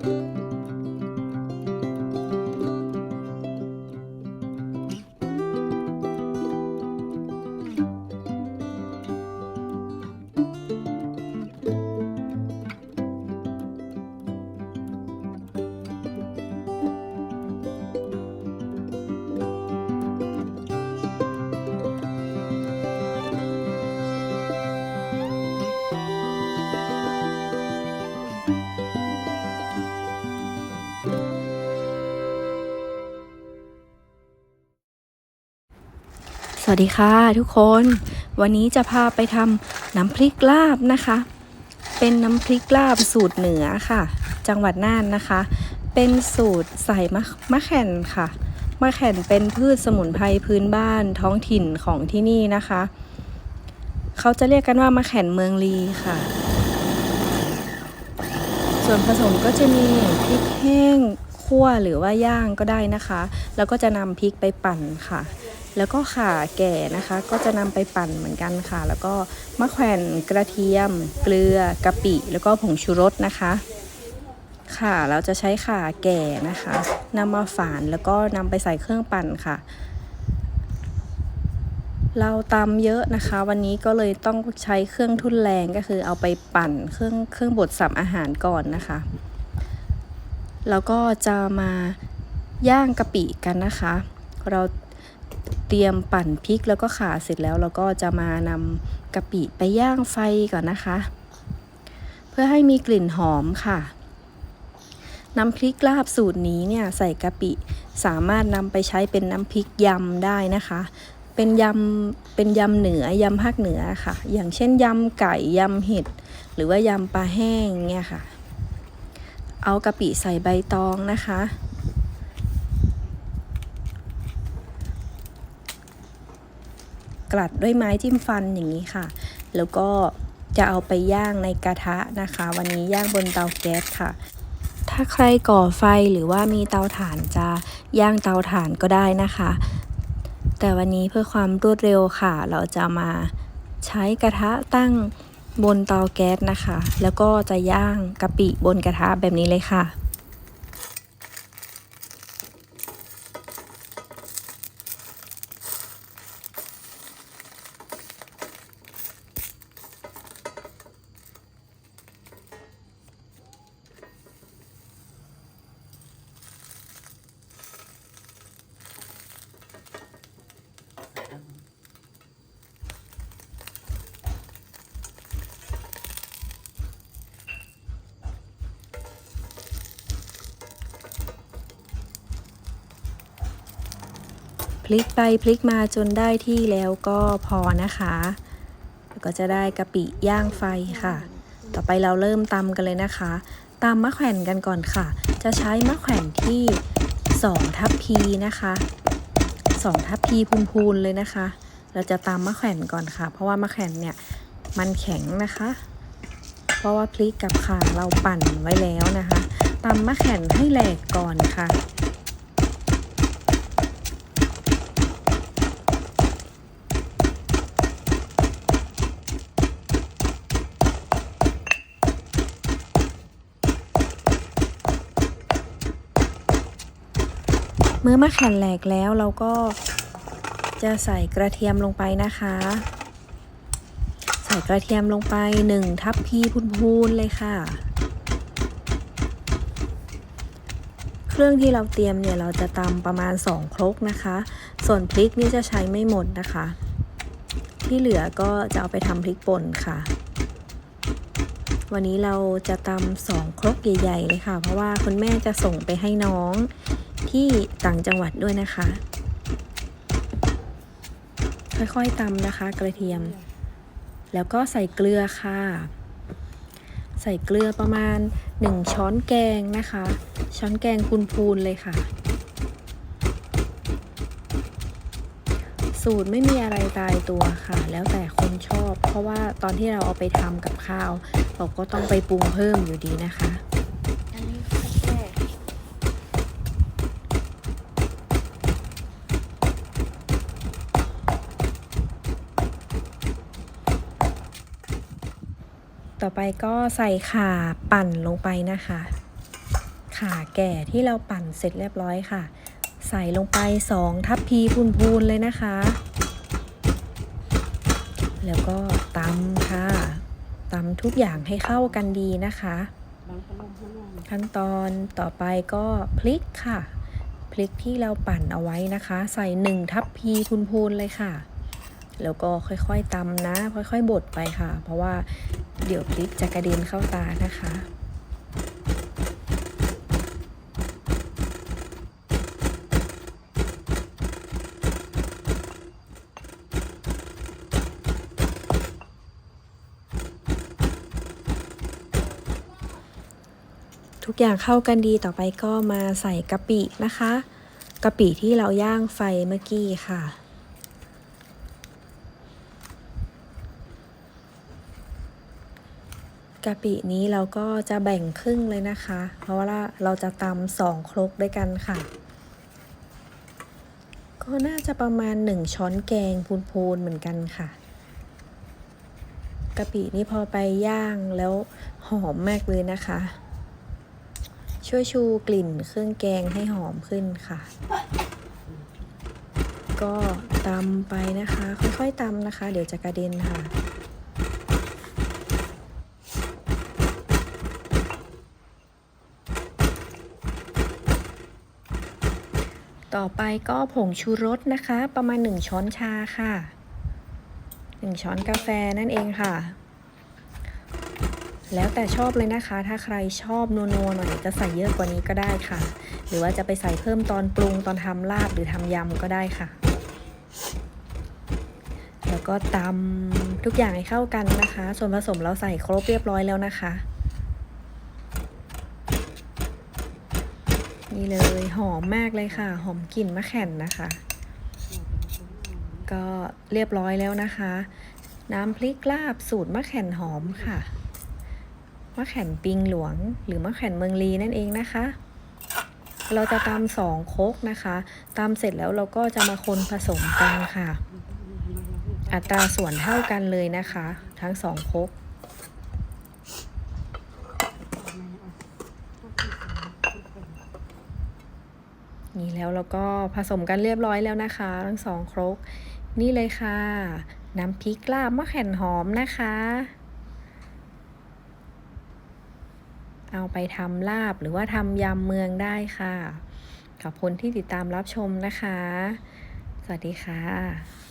ส วัสดีค่ะทุกคน วันนี้จะพาไปทำน้ำพริกลาบนะคะ เป็นน้ำพริกลาบสูตรเหนือค่ะ จังหวัดน่านนะคะ เป็นสูตรใส่มะมะแข่นค่ะ มะแข่นเป็นพืชสมุนไพรพื้นบ้านท้องถิ่นของที่นี่นะคะ เขาจะเรียกกันว่ามะแข่นเมืองลีค่ะ ส่วนผสมก็จะมีพริกแห้งคั่วหรือว่าย่างก็ได้นะคะ แล้วก็จะนำพริกไปปั่นค่ะ แล้วก็ข่าแก่นะคะ ก็จะนำไปปั่นเหมือนกันค่ะ แล้วก็มะแขวนกระเทียม เกลือกะปิ แล้วก็ผงชูรสนะคะค่ะเราจะใช้ข่าแก่นะคะนำมาฝานแล้วก็นำไปใส่เครื่องปั่นค่ะ เราตำเยอะนะคะ วันนี้ก็เลยต้องใช้เครื่องทุ่นแรงก็คือเอาไปปั่นเครื่องเครื่องบดสับอาหารก่อนนะคะ แล้วก็จะมาย่างกะปิกันนะคะ เรา เตรียมปั่นพริกแล้วก็ข่าเสร็จแล้วเราก็จะมานำกะปิไปย่างไฟก่อนนะคะ เพื่อให้มีกลิ่นหอมค่ะน้ำพริกลาบสูตรนี้เนี่ยใส่กะปิ สามารถนำไปใช้เป็นน้ำพริกยำได้นะคะ เป็นยำเป็นยำเหนือยำภาคเหนือค่ะ อย่างเช่นยำไก่ยำเห็ดหรือว่ายำปลาแห้งเนี่ยค่ะ เอากะปิใส่ใบตองนะคะ กลัดด้วยไม้จิ้มฟันอย่างนี้ค่ะ แล้วก็จะเอาไปย่างในกระทะนะคะ วันนี้ย่างบนเตาแก๊สค่ะ ถ้าใครก่อไฟหรือว่ามีเตาถ่านจะย่างเตาถ่านก็ได้นะคะ แต่วันนี้เพื่อความรวดเร็วค่ะ เราจะมาใช้กระทะตั้งบนเตาแก๊สนะคะ แล้วก็จะย่างกะปิบนกระทะแบบนี้เลยค่ะ ลิกไปพลิกมาจนได้ที่แล้วก็พอนะคะแล้วก็จะได้กะปิย่างไฟค่ะ ต่อไปเราเริ่มตำกันเลยนะคะตำมะแขวนกันก่อนค่ะ จะใช้มะแขวนที่2ทัพพีนะคะ2ทัพพีพูนๆเลยนะคะ เราจะตำมะแขวนก่อนค่ะ เพราะว่ามะแขวนเนี่ยมันแข็งนะคะ เพราะว่าพริกกับข่าเราปั่นไว้แล้วนะคะตำมะแขวนให้แหลกก่อนค่ะ เมื่อมะแขวนแหลกแล้วเราก็จะใส่กระเทียมลงไปนะคะ ใส่กระเทียมลงไปหนึ่งทัพพีพูนๆเลยค่ะ เครื่องที่เราเตรียมเนี่ยเราจะตำประมาณ2ครกนะคะ ส่วนพริกนี่จะใช้ไม่หมดนะคะ ที่เหลือก็จะเอาไปทำพริกป่นค่ะ วันนี้เราจะตำสองครกใหญ่ๆเลยค่ะ เพราะว่าคุณแม่จะส่งไปให้น้อง ที่ต่างจังหวัดด้วยนะคะ ค่อยๆตำนะคะ กระเทียม แล้วก็ใส่เกลือค่ะ ใส่เกลือประมาณ 1 ช้อนแกงนะคะ ช้อนแกงพูนๆเลยค่ะ สูตรไม่มีอะไรตายตัวค่ะ แล้วแต่คนชอบ เพราะว่าตอนที่เราเอาไปทำกับข้าวเราก็ต้องไปปรุงเพิ่มอยู่ดีนะคะ อันนี้แค่ ต่อไปก็ใส่ข่าปั่นลงไปนะคะ ข่าแก่ที่เราปั่นเสร็จเรียบร้อยค่ะ ใส่ลงไป 2 ทัพพีพูนๆเลยนะคะ แล้วก็ตำค่ะตำทุกอย่างให้เข้ากันดีนะคะ ขั้นตอนต่อไปก็พลิกค่ะ พลิกที่เราปั่นเอาไว้นะคะ ใส่หนึ่งทัพพีพูนๆเลยค่ะแล้วก็ค่อยๆตำนะ ค่อยๆบดไปค่ะ เพราะว่า เดี๋ยวพริกจะกระเด็นเข้าตานะคะ ทุกอย่างเข้ากันดีต่อไปก็มาใส่กะปินะคะกะปิที่เราย่างไฟเมื่อกี้ค่ะ กะปินี้เราก็จะแบ่งครึ่งเลยนะคะ เพราะว่าเราจะตำสองครกด้วยกันค่ะ ก็น่าจะประมาณหนึ่งช้อนแกงพูนๆเหมือนกันค่ะกะปินี่พอไปย่างแล้วหอมมากเลยนะคะ ช่วยชูกลิ่นเครื่องแกงให้หอมขึ้นค่ะ ก็ตำไปนะคะ ค่อยๆตำนะคะ เดี๋ยวจะกระเด็นค่ะ ต่อไปก็ผงชูรสนะคะ ประมาณ 1 ช้อนชาค่ะ 1 ช้อนกาแฟนั่นเองค่ะ แล้วแต่ชอบเลยนะคะ ถ้าใครชอบนัวๆหน่อยจะใส่เยอะกว่านี้ก็ได้ค่ะ หรือว่าจะไปใส่เพิ่มตอนปรุงตอนทำลาบหรือทำยำก็ได้ค่ะ แล้วก็ตำทุกอย่างให้เข้ากันนะคะ ส่วนผสมเราใส่ครบเรียบร้อยแล้วนะคะ นี่เลยหอมมากเลยค่ะ หอมกลิ่นมะแข่นนะคะ ก็เรียบร้อยแล้วนะคะ น้ำพริกลาบสูตรมะแข่นหอมค่ะ มะแข่นปิงหลวง หรือมะแข่นเมืองลีนั่นเองนะคะ เราจะตำสองโคกนะคะตำเสร็จแล้วเราก็จะมาคนผสมกันค่ะ อัตราส่วนเท่ากันเลยนะคะ ทั้งสองโคก นี่แล้วเราก็ผสมกันเรียบร้อยแล้วนะคะ ทั้งสองครก นี่เลยค่ะ น้ำพริกลาบมะแข่นหอมนะคะ เอาไปทำลาบหรือว่าทำยำเมืองได้ค่ะ ขอบคุณที่ติดตามรับชมนะคะ สวัสดีค่ะ